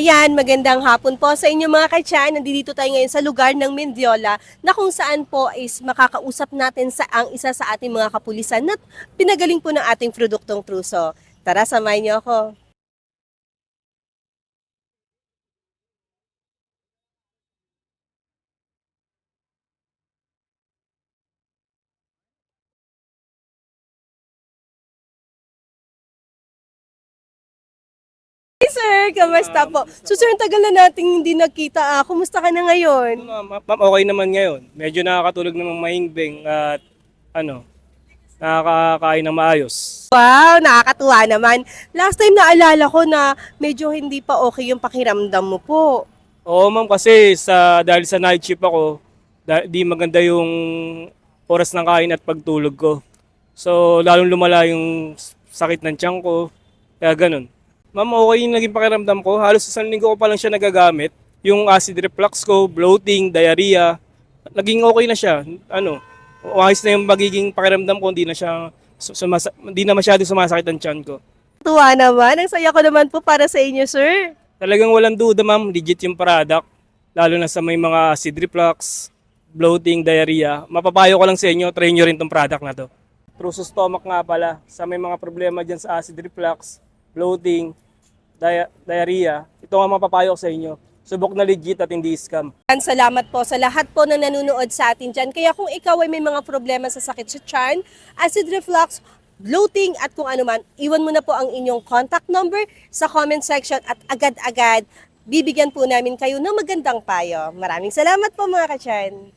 Ayan, magandang hapon po sa inyo mga kachan. Nandito tayo ngayon sa lugar ng Mendiola na kung saan po is makakausap natin sa ang isa sa ating mga kapulisan na pinagaling po ng ating produktong truso. Tara, samayin niyo ako. Sir, kamusta po? So sir, ang tagal na nating hindi nagkita. Ah, kumusta ka na ngayon? Ma'am, ma'am, okay naman ngayon. Medyo nakakatulog ng mahingbing at ano, nakakakain ng maayos. Wow, nakakatuwa naman. Last time naalala ko na medyo hindi pa okay yung pakiramdam mo po. Oo ma'am, kasi sa, dahil sa night shift ako, da- di maganda yung oras ng kain at pagtulog ko. So, lalong lumala yung sakit ng tiyan ko. Kaya ganun. Ma'am, okay yung naging pakiramdam ko. Halos isang linggo ko pa lang siya nagagamit. Yung acid reflux ko, bloating, diarrhea, naging okay na siya. Ano, ayos na yung magiging pakiramdam ko, hindi na siya sumasa- hindi na masyado sumasakit ang tiyan ko. Tuwa naman. Ang saya ko naman po para sa inyo, sir. Talagang walang duda ma'am, legit yung product. Lalo na sa may mga acid reflux, bloating, diarrhea. Mapapayo ko lang sa inyo, try nyo rin tong product na to. Truso stomach nga pala, sa may mga problema dyan sa acid reflux, bloating, diarrhea, ito nga mapapayo sa inyo. Subok na legit at hindi scam. Salamat po sa lahat po na nanonood sa atin dyan. Kaya kung ikaw ay may mga problema sa sakit sa tiyan, acid reflux, bloating at kung ano man, iwan mo na po ang inyong contact number sa comment section at agad-agad bibigyan po namin kayo ng magandang payo. Maraming salamat po mga kachan.